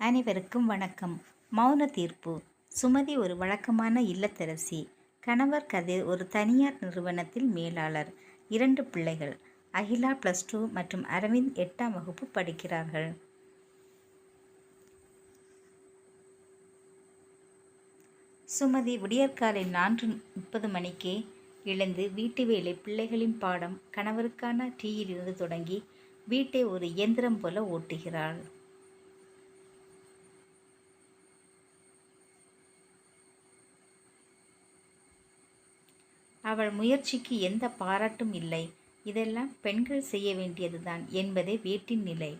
அனைவருக்கும் வணக்கம். மௌன தீர்ப்பு. சுமதி ஒரு வழக்கமான இல்லத்தரசி. கணவர் கதிர் ஒரு தனியார் நிறுவனத்தில் மேலாளர். இரண்டு பிள்ளைகள். அகிலா ப்ளஸ் டூ மற்றும் அரவிந்த் எட்டாம் வகுப்பு படிக்கிறார்கள். சுமதி விடியற்காலை நான்கு முப்பது மணிக்கே எழுந்து வீட்டு வேலை பிள்ளைகளின் பாடம் கணவருக்கான டீயிலிருந்து தொடங்கி வீட்டை ஒரு இயந்திரம் போல ஓட்டுகிறாள். அவள் முயற்சிக்கு எந்த பாராட்டும் இல்லை. இதெல்லாம் பெண்கள் செய்ய வேண்டியதுதான் என்பதே வீட்டின் நிலை.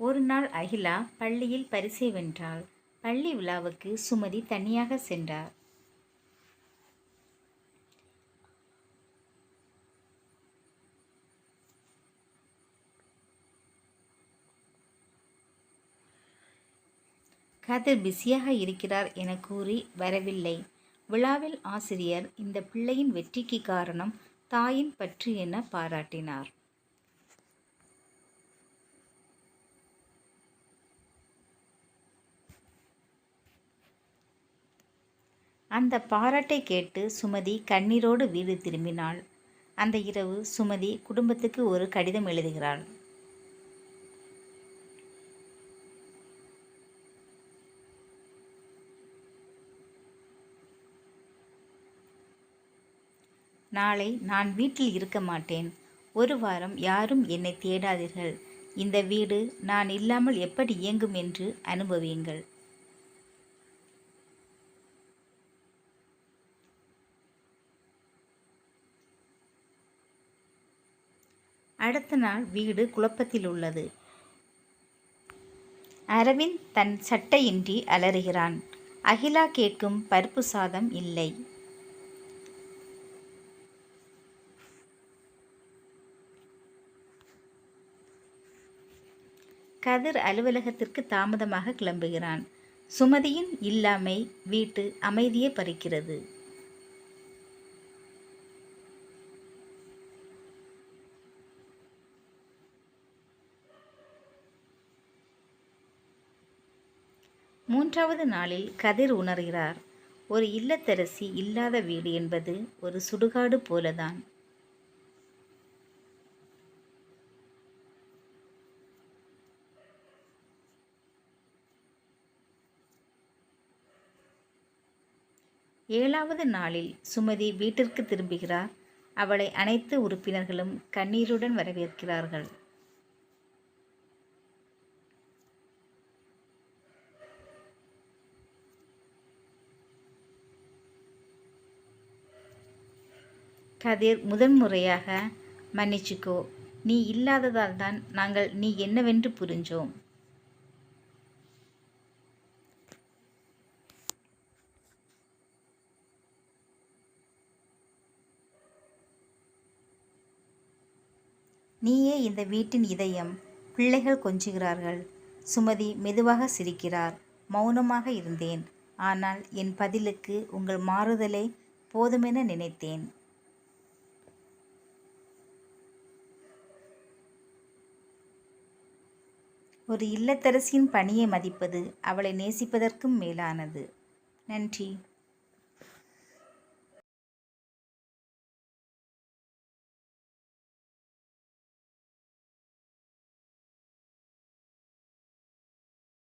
ஒரு நாள் அகிலா பள்ளியில் பரிசை வென்றாள். பள்ளி விழாவுக்கு சுமதி தனியாக சென்றார். கதிர் பிஸியாக இருக்கிறார் என கூறி வரவில்லை. விழாவில் ஆசிரியர் இந்த பிள்ளையின் வெற்றிக்கு காரணம் தாயின் பற்று என பாராட்டினார். அந்த பாராட்டை கேட்டு சுமதி கண்ணீரோடு வீடு திரும்பினாள். அந்த இரவு சுமதி குடும்பத்துக்கு ஒரு கடிதம் எழுதுகிறாள். நாளை நான் வீட்டில் இருக்க மாட்டேன். ஒரு வாரம் யாரும் என்னை தேடாதீர்கள். இந்த வீடு நான் இல்லாமல் எப்படி இயங்கும் என்று அனுபவியுங்கள் அடுத்த நாள் வீடு குழப்பத்தில் உள்ளது. அரவிந்த் தன் சட்டையின்றி அலறுகிறான். அகிலா கேட்கும் பருப்பு சாதம் இல்லை. கதிர் அலுவலகத்திற்கு தாமதமாக கிளம்புகிறான். சுமதியின் இல்லாமை வீட்டு அமைதியை பறிக்கிறது. மூன்றாவது நாளில் கதிர் உணர்கிறார். ஒரு இல்லத்தரசி இல்லாத வீடு என்பது ஒரு சுடுகாடு போலதான். ஏழாவது நாளில் சுமதி வீட்டிற்கு திரும்புகிறார். அவளை அனைத்து உறுப்பினர்களும் கண்ணீருடன் வரவேற்கிறார்கள். கதிர் முதன்முறையாக மன்னிச்சுக்கோ நீ இல்லாததால் தான் நாங்கள் நீ என்னவென்று புரிஞ்சோம். நீயே இந்த வீட்டின் இதயம். பிள்ளைகள் கொஞ்சுகிறார்கள். சுமதி மெதுவாக சிரிக்கிறார். மௌனமாக இருந்தேன். ஆனால் என் பதிலுக்கு உங்கள் மாறுதலே போதுமென நினைத்தேன். ஒரு இல்லத்தரசியின் பணியை மதிப்பது அவளை நேசிப்பதற்கும் மேலானது. நன்றி.